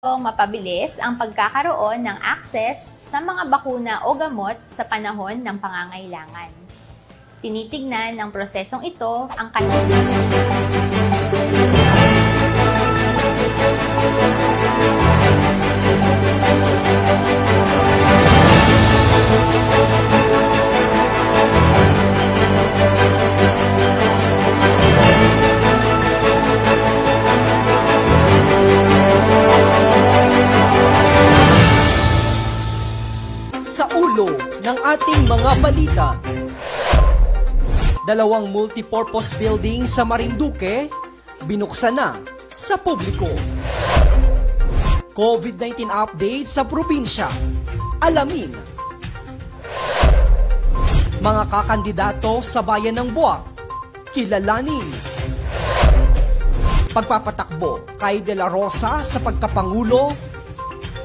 mapabilis ang pagkakaroon ng access sa mga bakuna o gamot sa panahon ng pangangailangan. Tinitignan ng prosesong ito ang kanilang sa ng ating mga balita. Dalawang multipurpose building sa Marinduque binuksan na sa publiko. COVID-19 update sa probinsya. Alamin. Mga kakandidato sa bayan ng Buwak. Kilalanin. Pagpapatakbo kay De La Rosa sa pagkapangulo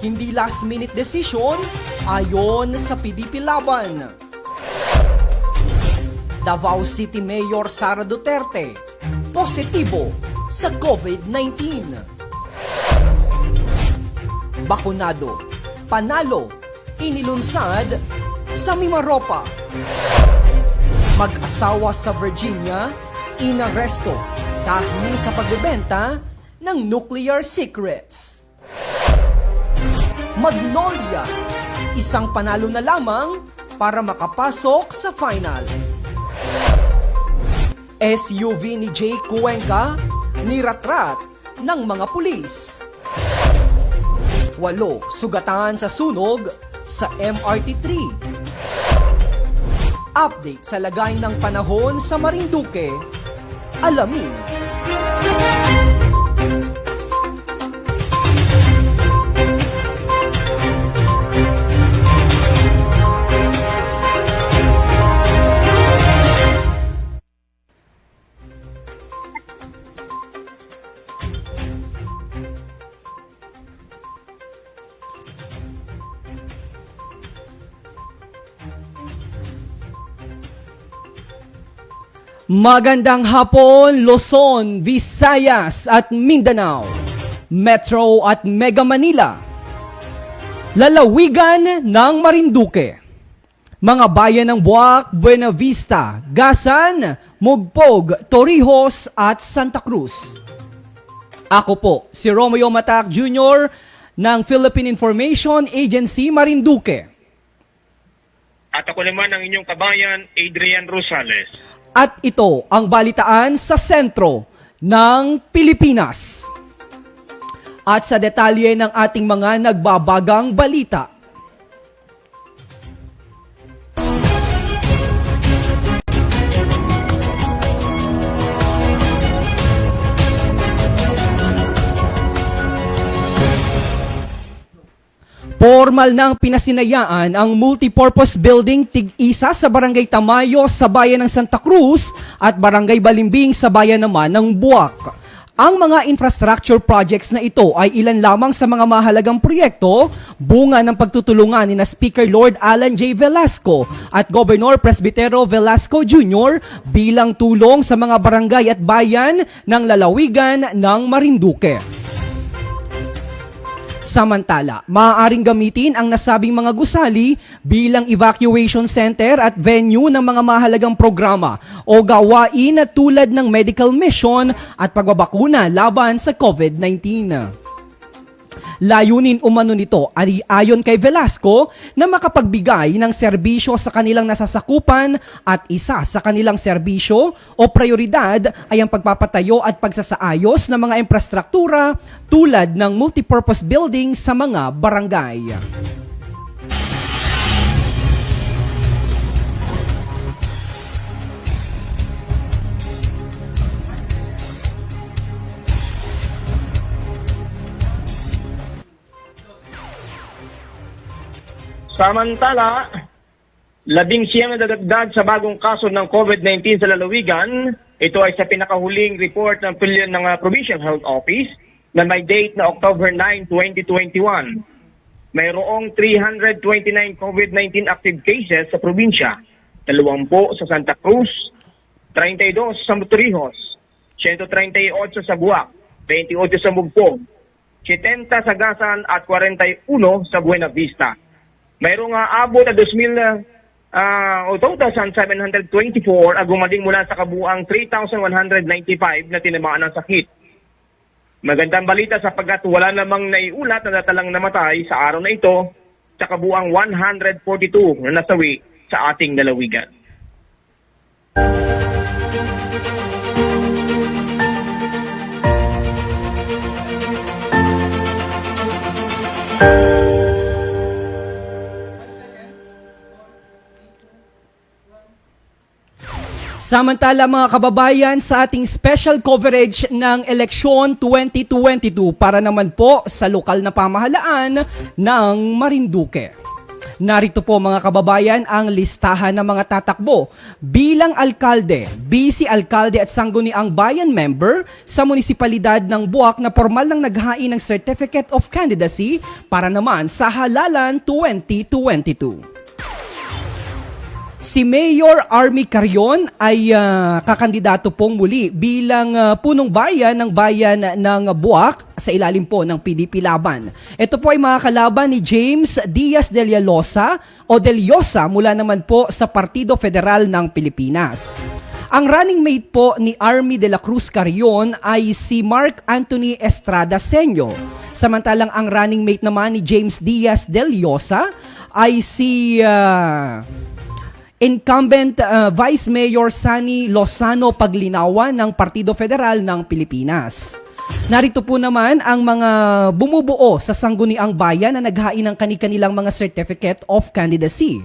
hindi last minute decision ayon sa PDP Laban. Davao City Mayor Sara Duterte positibo sa COVID-19. Bakunado, panalo, inilunsad sa Mimaropa. Mag-asawa sa Virginia, inaresto dahil sa pagbebenta ng nuclear secrets. Magnolia, isang panalo na lamang para makapasok sa finals. SUV ni Jay Cuenca, niratrat ng mga pulis. Walo, sugatan sa sunog sa MRT3. Update sa lagay ng panahon sa Marinduque. Alamin. Magandang hapon, Luzon, Visayas at Mindanao, Metro at Mega Manila, lalawigan ng Marinduque, mga bayan ng Buwak, Buena Vista, Gasan, Mugpog, Torrijos at Santa Cruz. Ako po, si Romeo Matac Jr. ng Philippine Information Agency Marinduque. At ako naman ang inyong kabayan, Adrian Rosales. At ito ang balitaan sa sentro ng Pilipinas. At sa detalye ng ating mga nagbabagang balita. Formal nang pinasinayaan ang multipurpose building tig-isa sa Barangay Tamayo sa bayan ng Santa Cruz at Barangay Balimbing sa bayan naman ng Buwak. Ang mga infrastructure projects na ito ay ilan lamang sa mga mahalagang proyekto bunga ng pagtutulungan ni na Speaker Lord Alan J. Velasco at Governor Presbitero Velasco Jr. bilang tulong sa mga barangay at bayan ng lalawigan ng Marinduque. Samantala, maaaring gamitin ang nasabing mga gusali bilang evacuation center at venue ng mga mahalagang programa o gawain na tulad ng medical mission at pagbabakuna laban sa COVID-19. Layunin umano nito ay ayon kay Velasco na makapagbigay ng serbisyo sa kanilang nasasakupan at isa sa kanilang serbisyo o prioridad ay ang pagpapatayo at pagsasaayos ng mga infrastruktura tulad ng multipurpose building sa mga barangay. Samantala, labing siyam na dadagdag sa bagong kaso ng COVID-19 sa lalawigan. Ito ay sa pinakahuling report ng ng uh, Provincial Health Office na may date na October 9, 2021. Mayroong 329 COVID-19 active cases sa probinsya, 20 sa Santa Cruz, 32 sa Torrijos, 138 sa Buwak, 28 sa Mugpog, 70 sa Gasan at 41 sa Buena Vista. Mayroong uh, abot na 2,000 ah, o 2,724 ang gumaling mula sa kabuang 3,195 na tinamaan ng sakit. Magandang balita sapagkat wala namang naiulat na natalang namatay sa araw na ito sa kabuang 142 na nasawi sa ating lalawigan. Samantala mga kababayan sa ating special coverage ng eleksyon 2022 para naman po sa lokal na pamahalaan ng Marinduque. Narito po mga kababayan ang listahan ng mga tatakbo bilang alkalde, busy alkalde at sangguniang bayan member sa munisipalidad ng Buwak na formal nang naghain ng Certificate of Candidacy para naman sa halalan 2022. Si Mayor Army Carion ay ah, kakandidato pong muli bilang ah, punong bayan ng bayan ng Buwak sa ilalim po ng PDP Laban. Ito po ay mga kalaban ni James Diaz de Llosa o de Llosa mula naman po sa Partido Federal ng Pilipinas. Ang running mate po ni Army de la Cruz Carion ay si Mark Anthony Estrada Senyo. Samantalang ang running mate naman ni James Diaz de Llosa ay si ah, incumbent uh, Vice Mayor Sani Lozano Paglinawan ng Partido Federal ng Pilipinas. Narito po naman ang mga bumubuo sa sangguniang bayan na naghain ng kani-kanilang mga Certificate of Candidacy.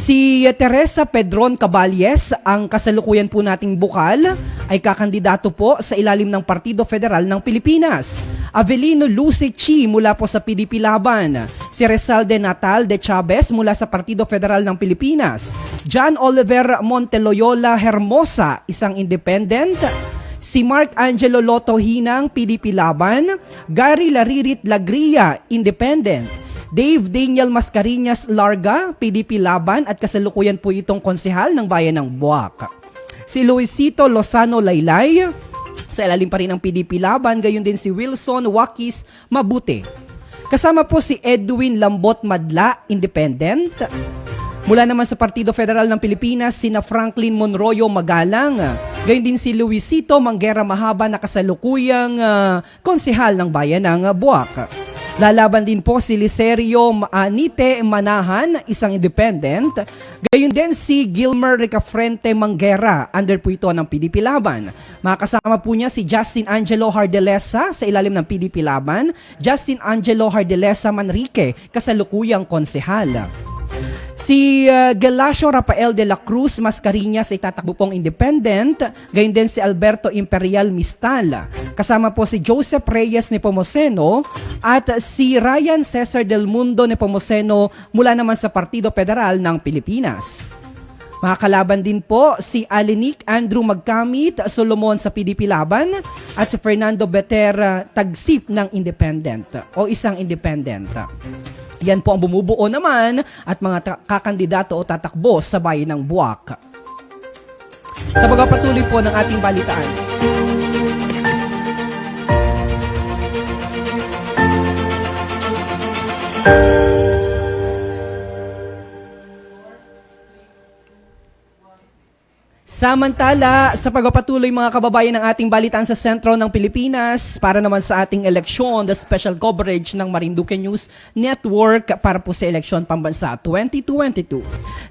Si Teresa Pedron Caballes, ang kasalukuyan po nating bukal, ay kakandidato po sa ilalim ng Partido Federal ng Pilipinas. Avelino Lucy Chi mula po sa PDP Laban. Si Rizal de Natal de Chavez mula sa Partido Federal ng Pilipinas. John Oliver Monteloyola Hermosa, isang independent. Si Mark Angelo Loto Hinang, PDP Laban. Gary Laririt Lagria, independent. Dave Daniel Mascareñas Larga, PDP Laban at kasalukuyan po itong konsehal ng bayan ng Buwak. Si Luisito Lozano Laylay, sa ilalim pa rin ng PDP Laban, gayon din si Wilson Wakis Mabuti. Kasama po si Edwin Lambot Madla, Independent. Mula naman sa Partido Federal ng Pilipinas, sina Franklin Monroyo Magalang. Gayon din si Luisito Manguera Mahaba na kasalukuyang ah, konsehal ng bayan ng Buwak. Lalaban din po si Liserio Anite Manahan, isang independent. Gayon din si Gilmer Ricafrente Manguera, under po ito ng PDP Laban. Makasama po niya si Justin Angelo Hardelesa sa ilalim ng PDP Laban, Justin Angelo Hardelesa Manrique, kasalukuyang konsehal. Si uh, Gelasio Rafael de la Cruz Mascareñas ay tatakbo pong independent. Gayon din si Alberto Imperial Mistal. Kasama po si Joseph Reyes Nepomuceno at si Ryan Cesar del Mundo Nepomuceno mula naman sa Partido Federal ng Pilipinas. Mga kalaban din po si Alinic Andrew Magkamit Solomon sa PDP Laban at si Fernando Beter Tagsip ng Independent o isang independent. Yan po ang bumubuo naman at mga kakandidato o tatakbo sa bayan ng Buwak. Sa pagpapatuloy po ng ating balitaan. Samantala, sa pagpapatuloy mga kababayan ng ating balitaan sa sentro ng Pilipinas para naman sa ating eleksyon, the special coverage ng Marinduque News Network para po sa eleksyon pambansa 2022.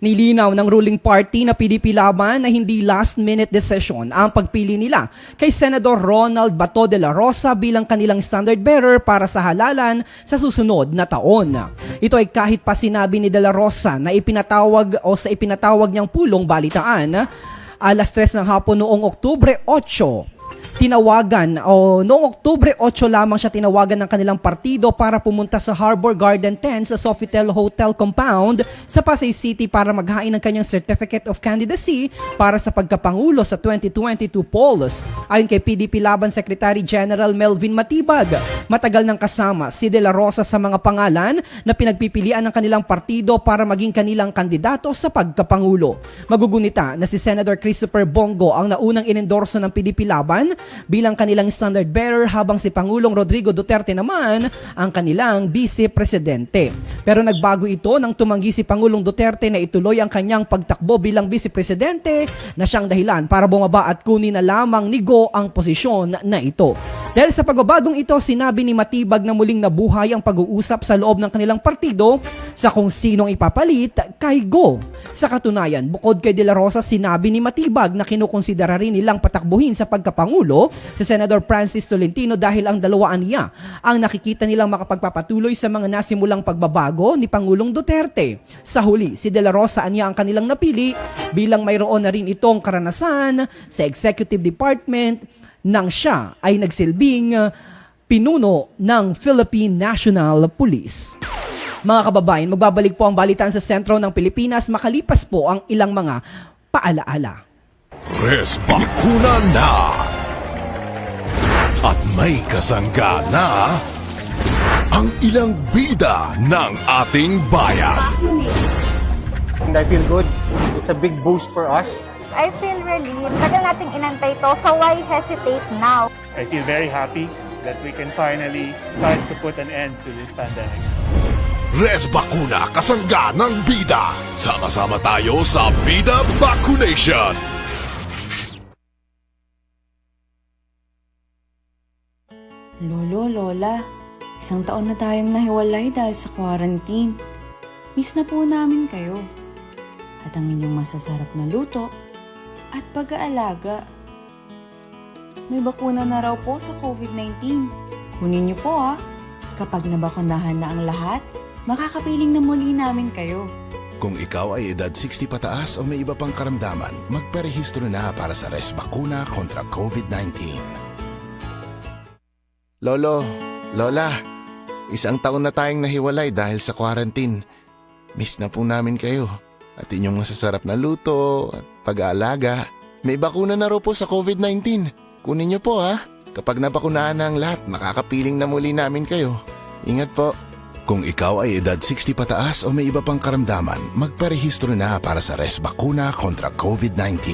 Nilinaw ng ruling party na PDP Laban na hindi last-minute decision ang pagpili nila kay Senador Ronald Bato de la Rosa bilang kanilang standard bearer para sa halalan sa susunod na taon. Ito ay kahit pa sinabi ni de la Rosa na ipinatawag o sa ipinatawag niyang pulong balitaan alas 3 ng hapon noong Oktubre 8 tinawagan o noong Oktubre 8 lamang siya tinawagan ng kanilang partido para pumunta sa Harbor Garden 10 sa Sofitel Hotel Compound sa Pasay City para maghain ng kanyang Certificate of Candidacy para sa pagkapangulo sa 2022 polls. Ayon kay PDP Laban Secretary General Melvin Matibag, matagal nang kasama si De La Rosa sa mga pangalan na pinagpipilian ng kanilang partido para maging kanilang kandidato sa pagkapangulo. Magugunita na si Senator Christopher Bongo ang naunang inendorso ng PDP Laban Palawan bilang kanilang standard bearer habang si Pangulong Rodrigo Duterte naman ang kanilang vice presidente. Pero nagbago ito nang tumanggi si Pangulong Duterte na ituloy ang kanyang pagtakbo bilang vice presidente na siyang dahilan para bumaba at kunin na lamang ni Go ang posisyon na ito. Dahil sa pagbabagong ito, sinabi ni Matibag na muling nabuhay ang pag-uusap sa loob ng kanilang partido sa kung sinong ipapalit kay Go. Sa katunayan, bukod kay De La Rosa, sinabi ni Matibag na kinukonsidera rin nilang patakbuhin sa pagkapangulo si Senador Francis Tolentino dahil ang dalawaan niya ang nakikita nilang makapagpapatuloy sa mga nasimulang pagbabago ni Pangulong Duterte. Sa huli, si De La Rosa anya ang kanilang napili bilang mayroon na rin itong karanasan sa executive department nang siya ay nagsilbing pinuno ng Philippine National Police. Mga kababayan, magbabalik po ang balitan sa sentro ng Pilipinas makalipas po ang ilang mga paalaala. Res bakuna na! May kasangga na ang ilang bida ng ating bayan. And I feel good. It's a big boost for us. I feel relieved. Tagal nating inantay to, so why hesitate now? I feel very happy that we can finally start to put an end to this pandemic. Res bakuna kasangga ng bida. Sama-sama tayo sa Bida Vaccination. Lolo, Lola, isang taon na tayong nahiwalay dahil sa quarantine. Miss na po namin kayo. At ang inyong masasarap na luto at pag-aalaga. May bakuna na raw po sa COVID-19. Kunin niyo po ah. Kapag nabakunahan na ang lahat, makakapiling na muli namin kayo. Kung ikaw ay edad 60 pataas o may iba pang karamdaman, magparehistro na para sa Res Bakuna kontra COVID-19. Lolo, Lola, isang taon na tayong nahiwalay dahil sa quarantine. Miss na po namin kayo at inyong masasarap na luto at pag-aalaga. May bakuna na raw po sa COVID-19. Kunin niyo po ha. Kapag nabakunahan na ang lahat, makakapiling na muli namin kayo. Ingat po. Kung ikaw ay edad 60 pataas o may iba pang karamdaman, magparehistro na para sa Res Bakuna kontra COVID-19.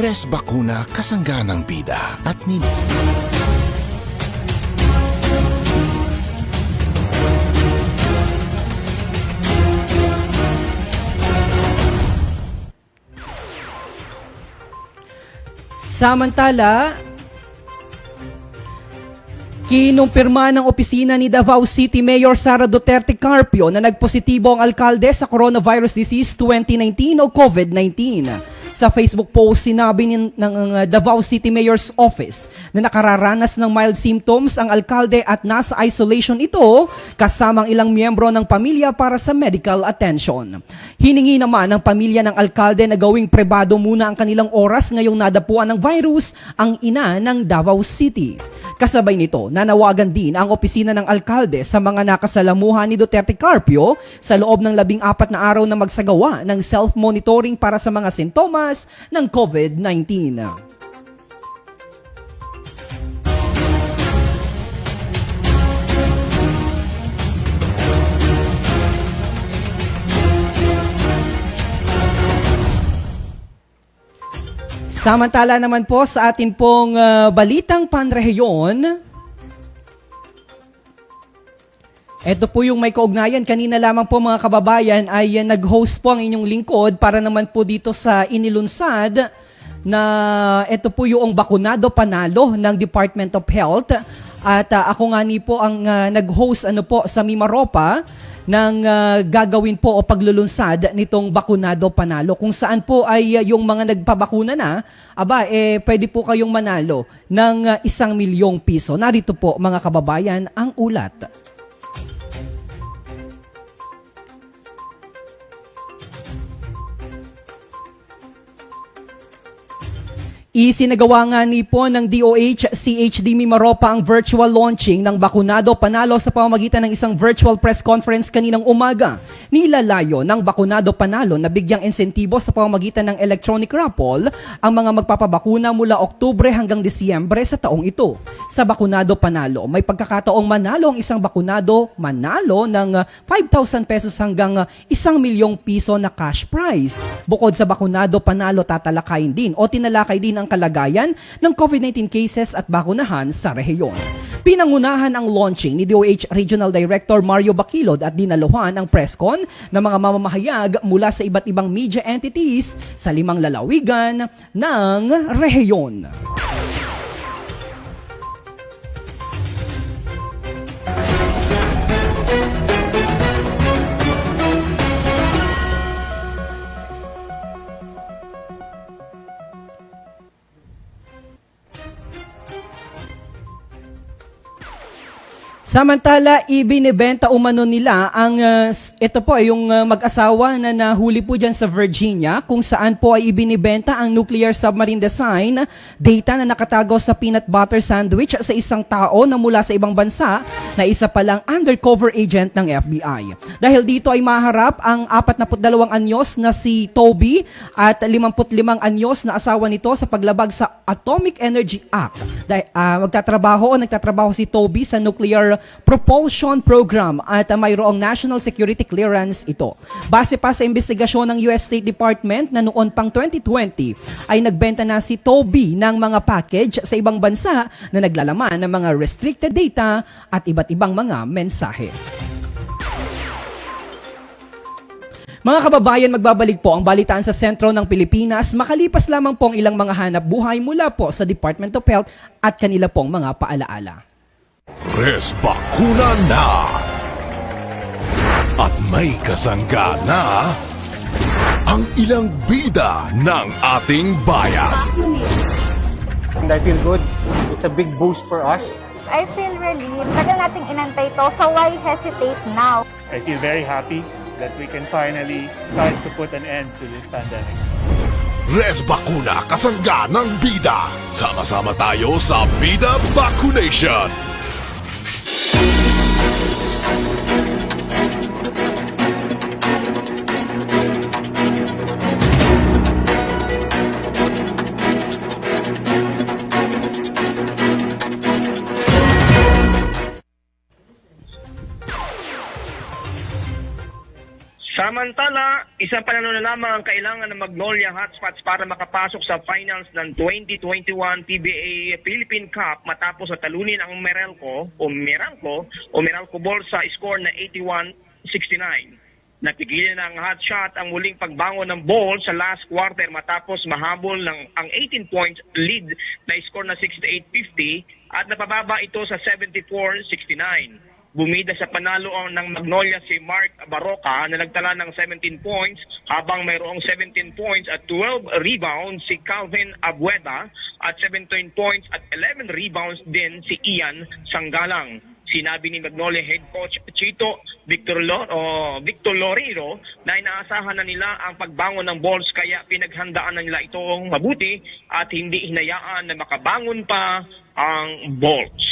Res Bakuna kasangga ng bida at ni... Samantala, kinumpirma ng opisina ni Davao City Mayor Sara Duterte Carpio na nagpositibo ang alkalde sa coronavirus disease 2019 o COVID-19. Sa Facebook post, sinabi ni, ng uh, Davao City Mayor's Office na nakararanas ng mild symptoms ang alkalde at nasa isolation ito kasamang ilang miyembro ng pamilya para sa medical attention. Hiningi naman ng pamilya ng alkalde na gawing pribado muna ang kanilang oras ngayong nadapuan ng virus ang ina ng Davao City. Kasabay nito, nanawagan din ang opisina ng alkalde sa mga nakasalamuhan ni Duterte Carpio sa loob ng labing apat na araw na magsagawa ng self-monitoring para sa mga sintomas ng COVID-19. Samantala naman po sa atin pong ah, balitang panrehiyon, ito po yung may kaugnayan. Kanina lamang po mga kababayan ay ah, nag-host po ang inyong lingkod para naman po dito sa inilunsad na ito po yung bakunado panalo ng Department of Health. At ah, ako nga ni po ang ah, nag-host ano po sa Mimaropa ng ah, gagawin po o paglulunsad nitong bakunado panalo. Kung saan po ay ah, yung mga nagpabakuna na aba eh pwede po kayong manalo ng ah, isang milyong piso. Narito po mga kababayan ang ulat Isinagawa nga ni po ng DOH CHD Mimaropa ang virtual launching ng Bakunado Panalo sa pamamagitan ng isang virtual press conference kaninang umaga. Nilalayo ng Bakunado Panalo na bigyang insentibo sa pamamagitan ng electronic raffle ang mga magpapabakuna mula Oktubre hanggang Disyembre sa taong ito. Sa Bakunado Panalo, may pagkakataong manalo ang isang bakunado manalo ng uh, 5,000 pesos hanggang uh, isang milyong piso na cash prize. Bukod sa Bakunado Panalo, tatalakayin din o tinalakay din ang kalagayan ng COVID-19 cases at bakunahan sa rehiyon. Pinangunahan ang launching ni DOH Regional Director Mario Bakilod at dinaluhan ang presscon ng mga mamamahayag mula sa iba't ibang media entities sa limang lalawigan ng rehiyon. Samantala, ibinibenta umano nila ang, uh, ito po yung uh, mag-asawa na nahuli po dyan sa Virginia kung saan po ay ibinibenta ang nuclear submarine design data na nakatago sa peanut butter sandwich sa isang tao na mula sa ibang bansa na isa palang undercover agent ng FBI. Dahil dito ay maharap ang 42 anyos na si Toby at 55 anyos na asawa nito sa paglabag sa Atomic Energy Act. Dahil ah, magtatrabaho o nagtatrabaho si Toby sa Nuclear Propulsion Program at mayroong national security clearance ito. Base pa sa investigasyon ng US State Department na noon pang 2020 ay nagbenta na si Toby ng mga package sa ibang bansa na naglalaman ng mga restricted data at iba't ibang mga mensahe. Mga kababayan, magbabalik po ang balitaan sa sentro ng Pilipinas makalipas lamang po ang ilang mga hanap buhay mula po sa Department of Health at kanila pong mga paalaala. Res Bakuna na! At may kasangga na ang ilang bida ng ating bayan. And I feel good. It's a big boost for us. I feel relieved. Tagal nating inantay to, so why hesitate now? I feel very happy that we can finally start to put an end to this pandemic. Res Bakuna kasangga ng bida. Sama-sama tayo sa Bida Vaccination. Isang panalo na lamang ang kailangan ng Magnolia Hotspots para makapasok sa finals ng 2021 PBA Philippine Cup matapos sa talunin ang Meralco o Meralco o Meralco Ball sa score na 81-69. Napigilan ng hot shot ang muling pagbangon ng ball sa last quarter matapos mahabol ng ang 18 points lead na score na 68-50 at napababa ito sa 74-69. Bumida sa panalo ng Magnolia si Mark Baroka na nagtala ng 17 points habang mayroong 17 points at 12 rebounds si Calvin Abueda at 17 points at 11 rebounds din si Ian Sanggalang. Sinabi ni Magnolia head coach Chito Victor, Lo, o Victor Lorero na inaasahan na nila ang pagbangon ng balls kaya pinaghandaan na nila itong mabuti at hindi hinayaan na makabangon pa ang balls.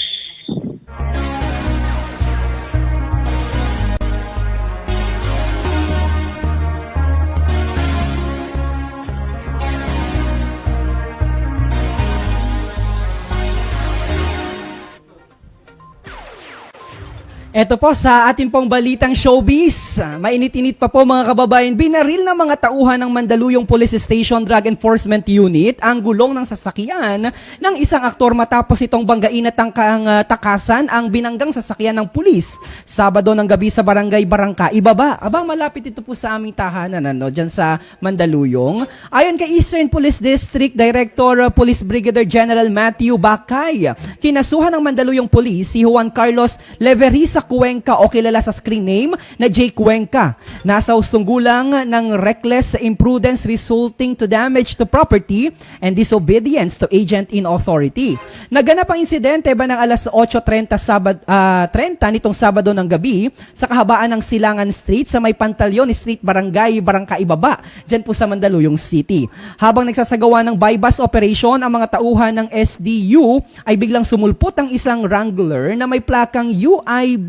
Eto po sa atin pong balitang showbiz. Mainit-init pa po mga kababayan. Binaril ng mga tauhan ng Mandaluyong Police Station Drug Enforcement Unit ang gulong ng sasakyan ng isang aktor matapos itong banggain at tangkang ah, takasan ang binanggang sasakyan ng pulis. Sabado ng gabi sa barangay Barangka, Ibaba. Abang malapit ito po sa aming tahanan ano, dyan sa Mandaluyong. Ayon kay Eastern Police District Director uh, Police Brigadier General Matthew Bakay, kinasuhan ng Mandaluyong Police si Juan Carlos Leverisa Cuenca o kilala sa screen name na Jay Cuenca. Nasa usunggulang ng reckless imprudence resulting to damage to property and disobedience to agent in authority. Naganap ang insidente ba ng alas 8.30 Sabad, ah, 30 nitong Sabado ng gabi sa kahabaan ng Silangan Street sa may Pantalyon Street, Barangay, Barangka Ibaba, dyan po sa Mandaluyong City. Habang nagsasagawa ng bypass operation, ang mga tauhan ng SDU ay biglang sumulpot ang isang Wrangler na may plakang UIB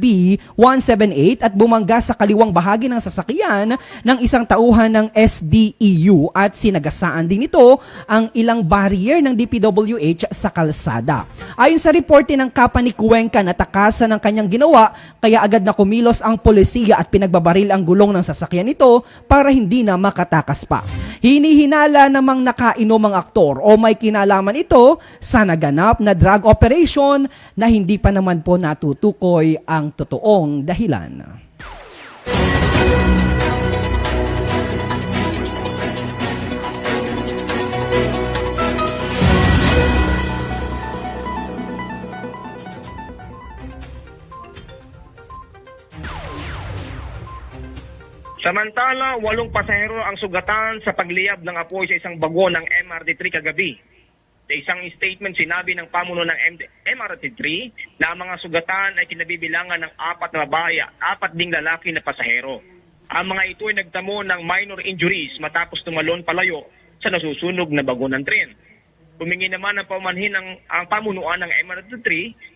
178 at bumangga sa kaliwang bahagi ng sasakyan ng isang tauhan ng SDEU at sinagasaan din ito ang ilang barrier ng DPWH sa kalsada. Ayon sa reporte ng kapa ni Cuenca, natakasan ng kanyang ginawa kaya agad na kumilos ang polisiya at pinagbabaril ang gulong ng sasakyan nito para hindi na makatakas pa. Hinihinala namang nakainom ang aktor o may kinalaman ito sa naganap na drug operation na hindi pa naman po natutukoy ang totoong dahilan. Samantala, walong pasahero ang sugatan sa pagliyab ng apoy sa isang bago ng MRT-3 kagabi. Sa isang statement, sinabi ng pamuno ng MD- MRT-3 na ang mga sugatan ay kinabibilangan ng apat na babae at apat ding lalaki na pasahero. Ang mga ito ay nagtamo ng minor injuries matapos tumalon palayo sa nasusunog na bago ng tren. Humingi naman ng paumanhin ng ang pamunuan ng MRT-3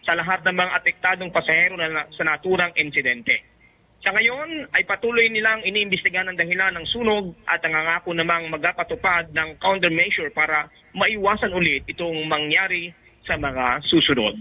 sa lahat ng mga apektadong pasahero na, sa naturang insidente. Sa ngayon ay patuloy nilang iniimbestigahan ang dahilan ng sunog at nangangako namang magpatupad ng countermeasure para maiwasan ulit itong mangyari sa mga susunod.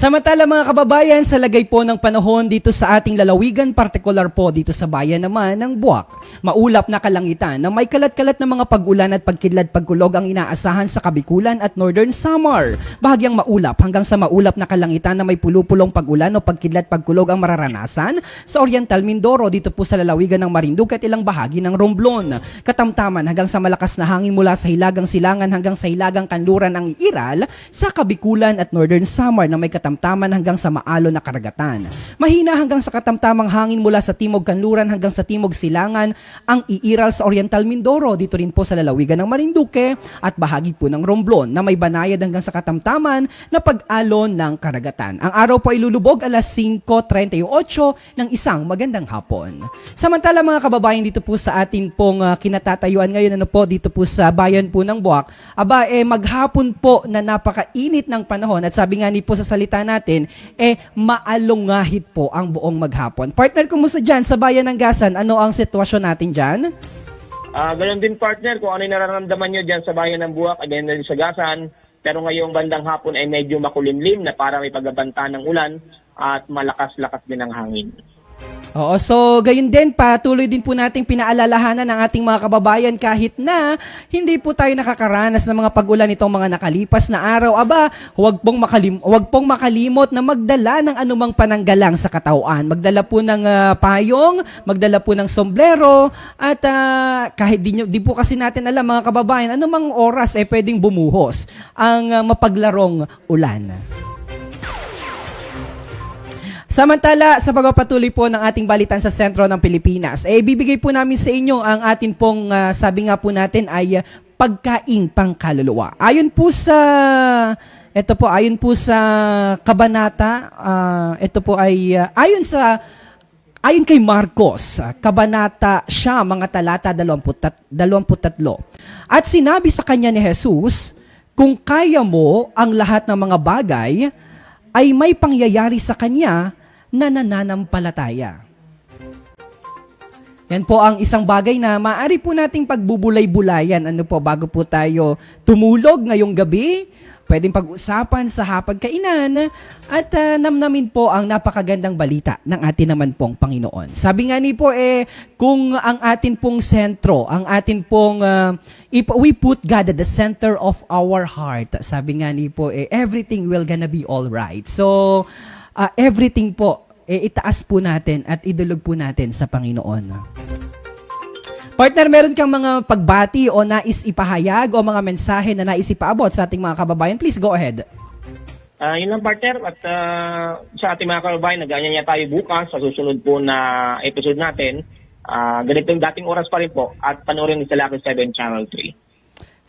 Samantala mga kababayan, sa lagay po ng panahon dito sa ating lalawigan, partikular po dito sa bayan naman ng Buwak, maulap na kalangitan na may kalat-kalat na mga pag-ulan at pagkidlad pagkulog ang inaasahan sa Kabikulan at Northern Samar. Bahagyang maulap hanggang sa maulap na kalangitan na may pulupulong pag-ulan o pagkidlad pagkulog ang mararanasan sa Oriental Mindoro dito po sa lalawigan ng Marinduque at ilang bahagi ng Romblon. Katamtaman hanggang sa malakas na hangin mula sa hilagang silangan hanggang sa hilagang kanluran ang iiral sa Kabikulan at Northern Samar na may katamtaman hanggang sa maalo na karagatan. Mahina hanggang sa katamtamang hangin mula sa timog kanluran hanggang sa timog silangan ang iiral sa Oriental Mindoro dito rin po sa lalawigan ng Marinduque at bahagi po ng Romblon na may banayad hanggang sa katamtaman na pag-alon ng karagatan. Ang araw po ay lulubog alas 5.38 ng isang magandang hapon. Samantala mga kababayan dito po sa atin pong ah, kinatatayuan ngayon ano po dito po sa bayan po ng Buwak, aba eh maghapon po na napakainit ng panahon at sabi nga ni po sa salita natin eh maalungahit po ang buong maghapon. Partner, kumusta dyan sa bayan ng Gasan? Ano ang sitwasyon natin dyan? Ah, ganon din partner kung ano yung nararamdaman nyo dyan sa bayan ng Buwak, again din sa Gasan. Pero ngayong bandang hapon ay medyo makulimlim na para may pagbabanta ng ulan at malakas-lakas din ang hangin. Oo, so gayon din, patuloy din po nating pinaalalahanan ng ating mga kababayan kahit na hindi po tayo nakakaranas ng mga pag-ulan nitong mga nakalipas na araw. Aba, huwag pong, makalim huwag pong makalimot na magdala ng anumang pananggalang sa katawan. Magdala po ng ah, payong, magdala po ng sombrero, at ah, kahit di, di po kasi natin alam mga kababayan, anumang oras eh pwedeng bumuhos ang ah, mapaglarong ulan. Samantala, sa pagpapatuloy po ng ating balitan sa sentro ng Pilipinas, eh bibigay po namin sa inyo ang atin pong, ah, sabi nga po natin, ay ah, pagkaing pangkaluluwa. Ayon po sa, ito po, ayon po sa Kabanata, ah, ito po ay, ah, ayon sa, ayon kay Marcos, Kabanata siya, mga talata 23, 23. At sinabi sa kanya ni Jesus, kung kaya mo ang lahat ng mga bagay, ay may pangyayari sa kanya na nananampalataya. Yan po ang isang bagay na maaari po nating pagbubulay-bulayan. Ano po, bago po tayo tumulog ngayong gabi, pwedeng pag-usapan sa hapagkainan at ah, namnamin po ang napakagandang balita ng atin naman pong Panginoon. Sabi nga ni po eh, kung ang atin pong sentro, ang atin pong, if we put God at the center of our heart, sabi nga ni po eh, everything will gonna be all right. So, ah, everything po, eh, itaas po natin at idulog po natin sa Panginoon. Partner, meron kang mga pagbati o nais ipahayag o mga mensahe na nais ipaabot sa ating mga kababayan? Please go ahead. Ah, yun lang partner at ah, sa ating mga kababayan, nag-anya tayo bukas sa susunod po na episode natin. Ah, ganito yung dating oras pa rin po at panoorin sa Lucky 7 Channel 3.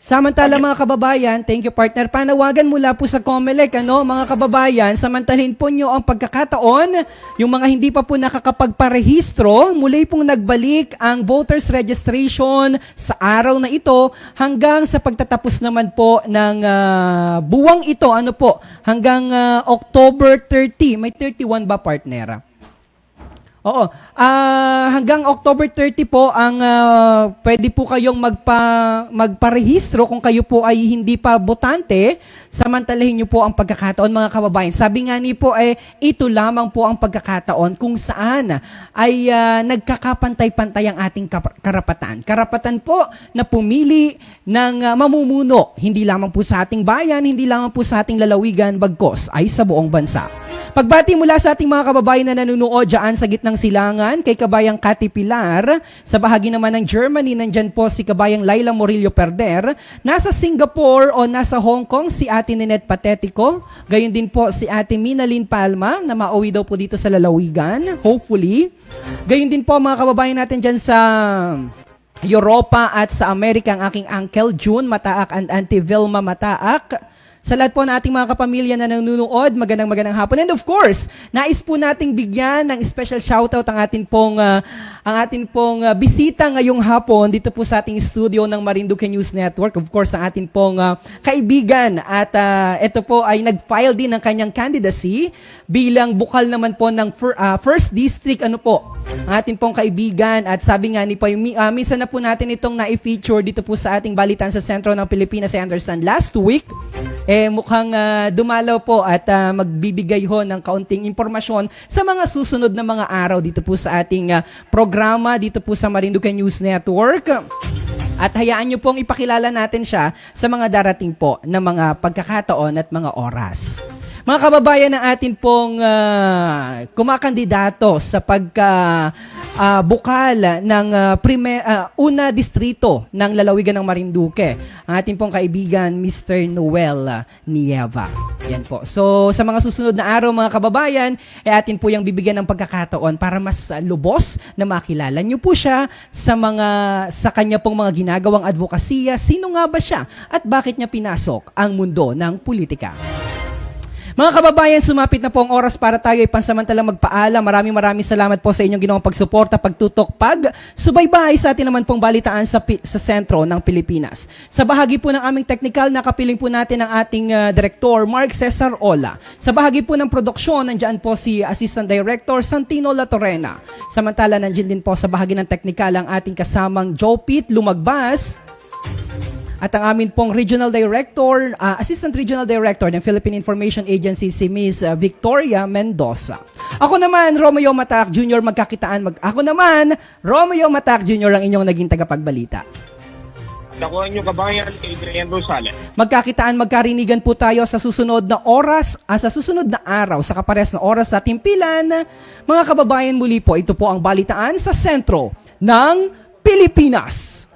Samantala mga kababayan, thank you partner. Panawagan mula po sa COMELEC, ano, mga kababayan, samantalhin po nyo ang pagkakataon, yung mga hindi pa po nakakapagparehistro, muli pong nagbalik ang voters registration sa araw na ito hanggang sa pagtatapos naman po ng ah, buwang ito, ano po, hanggang ah, October 30. May 31 ba partner? Oo. Ah, hanggang October 30 po ang ah, pwede po kayong magpa magparehistro kung kayo po ay hindi pa botante. Samantalahin niyo po ang pagkakataon mga kababayan. Sabi nga ni po eh ito lamang po ang pagkakataon kung saan ay ah, nagkakapantay-pantay ang ating karapatan. Karapatan po na pumili ng ah, mamumuno hindi lamang po sa ating bayan, hindi lamang po sa ating lalawigan bagkos ay sa buong bansa. Pagbati mula sa ating mga kababayan na nanunood dyan sa gitnang silangan, kay kabayang Kati Pilar, sa bahagi naman ng Germany, nandyan po si kabayang Laila Morillo Perder, nasa Singapore o nasa Hong Kong si Ate Ninette Patetico, gayon din po si Ate Minalyn Palma na mauwi daw po dito sa lalawigan, hopefully. Gayon din po mga kababayan natin dyan sa Europa at sa Amerika ang aking Uncle June Mataak and Auntie Vilma Mataak. Sa lahat po ng ating mga kapamilya na nanonood, magandang magandang hapon. And of course, nais po nating bigyan ng special shoutout ang atin pong, ah, ang atin pong ah, bisita ngayong hapon dito po sa ating studio ng Marinduque News Network. Of course, ang atin pong ah, kaibigan at ah, ito po ay nag-file din ng kanyang candidacy bilang bukal naman po ng fir- ah, First District ano po ang ating pong kaibigan at sabi nga ni po, ah, minsan na po natin itong na-feature dito po sa ating balitan sa sentro ng Pilipinas, I understand, last week, eh mukhang ah, dumalaw po at ah, magbibigay ho ng kaunting impormasyon sa mga susunod na mga araw dito po sa ating ah, programa dito po sa Marinduque News Network. At hayaan nyo pong ipakilala natin siya sa mga darating po na mga pagkakataon at mga oras. Mga kababayan ng atin pong ah, kumakandidato sa pagka ah, bukal ng ah, prime, ah, una distrito ng lalawigan ng Marinduque. Ang ating pong kaibigan, Mr. Noel Nieva. Yan po. So, sa mga susunod na araw, mga kababayan, eh atin po yung bibigyan ng pagkakataon para mas ah, lubos na makilala nyo po siya sa mga sa kanya pong mga ginagawang advokasya. Sino nga ba siya at bakit niya pinasok ang mundo ng politika? Mga kababayan, sumapit na po ang oras para tayo ay pansamantalang magpaalam. Maraming maraming salamat po sa inyong ginawang pagsuporta, pagtutok, pag subaybay sa atin naman pong balitaan sa, sa sentro ng Pilipinas. Sa bahagi po ng aming technical, nakapiling po natin ang ating ah, Director Mark Cesar Ola. Sa bahagi po ng produksyon, nandyan po si Assistant Director Santino Latorena. Samantala, nandyan din po sa bahagi ng technical ang ating kasamang Joe Pitt Lumagbas, at ang amin pong Regional Director, ah, Assistant Regional Director ng Philippine Information Agency, si Ms. ah, Victoria Mendoza. Ako naman, Romeo Matak Jr. magkakitaan. Mag ako naman, Romeo Matak Jr. ang inyong naging tagapagbalita. Nakuha niyo kabayan, Adrian Rosales. Magkakitaan, magkarinigan po tayo sa susunod na oras, ah, sa susunod na araw, sa kapares na oras sa timpilan. Mga kababayan muli po, ito po ang balitaan sa sentro ng Pilipinas.